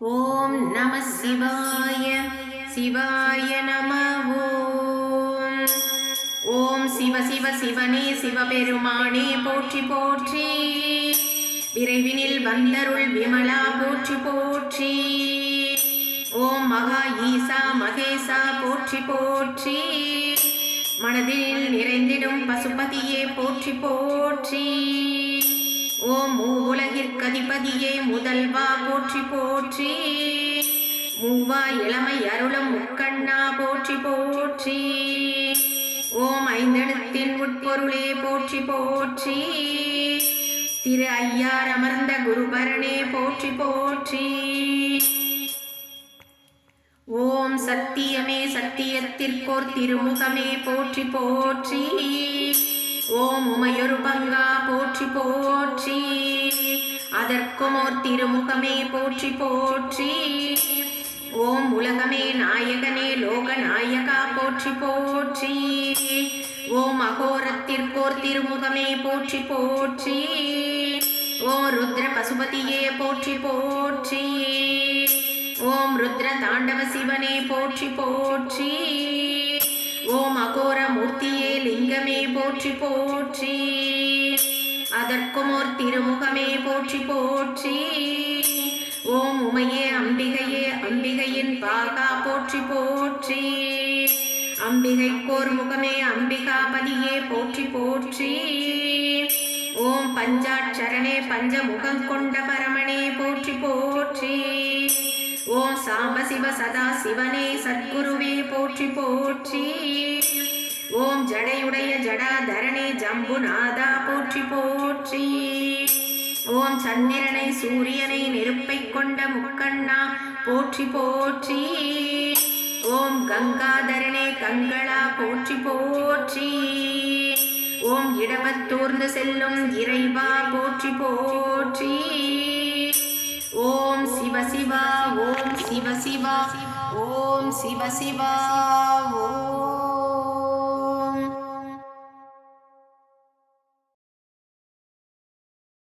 ஓம் நம சிவாய சிவாய நம ஓம். ஓம் சிவ சிவ சிவனே சிவபெருமானே போற்றி போற்றி. விரைவினில் வந்தருள் விமலா போற்றி போற்றி. ஓம் மகா ஈசா மகேசா போற்றி போற்றி. மனதில் நிறைந்திடும் பசுபதியே போற்றி போற்றி. ஓம் மூவுலகிற்கதிபதியே முதல்வா போற்றி போற்றி. மூவா இளமை அருளும் முக்கண்ணா போற்றி போற்றி. ஓம் ஐந்தெழுத்தின் உட்பொருளே போற்றி போற்றி. திரு ஐயார் அமர்ந்த குருபரணே போற்றி போற்றி. ஓம் சத்தியமே சத்தியத்திற்கோர் திருமுகமே போற்றி போற்றி. ஓம் உமையொரு பங்கா போ அதற்கும் ஓர் திருமுகமே போற்றி போற்றி. ஓம் உலகமே நாயகனே லோக நாயகா போற்றி போற்றி. ஓம் அகோரத்திற்கோர் திருமுகமே போற்றி போற்றி. ஓம் ருத்ர பசுபதியே போற்றி போற்றி. ஓம் ருத்ர தாண்டவ சிவனே போற்றி போற்றி. ஓம் அகோர மூர்த்தியே லிங்கமே போற்றி போற்றி. அதற்கும் ஓர் திருமுகமே போற்றி போற்றி. ஓம் உமையே அம்பிகையே அம்பிகையின் பாகா போற்றி போற்றி. அம்பிகைக்கோர் முகமே அம்பிகாபதியே போற்றி போற்றி. ஓம் பஞ்சாட்சரணே பஞ்சமுகம் கொண்ட பரமனே போற்றி போற்றி. ஓம் சாம்பசிவ சதா சிவனே சத்குருவே போற்றி போற்றி. ஓம் ஜடையுடைய ஜடாதரனே ஜம்புநாதா போற்றி போற்றி ஓம் சந்திரனை சூரியனை நெருப்பை கொண்ட முக்கண்ணா போற்றி போற்றி. ஓம் கங்காதரனே கங்களா போற்றி போற்றி. ஓம் இடவத்தூர்ந்து செல்லும் இறைவா போற்றி போற்றி. ஓம் சிவ சிவா ஓம் சிவ சிவா. ஓம் சிவ சிவா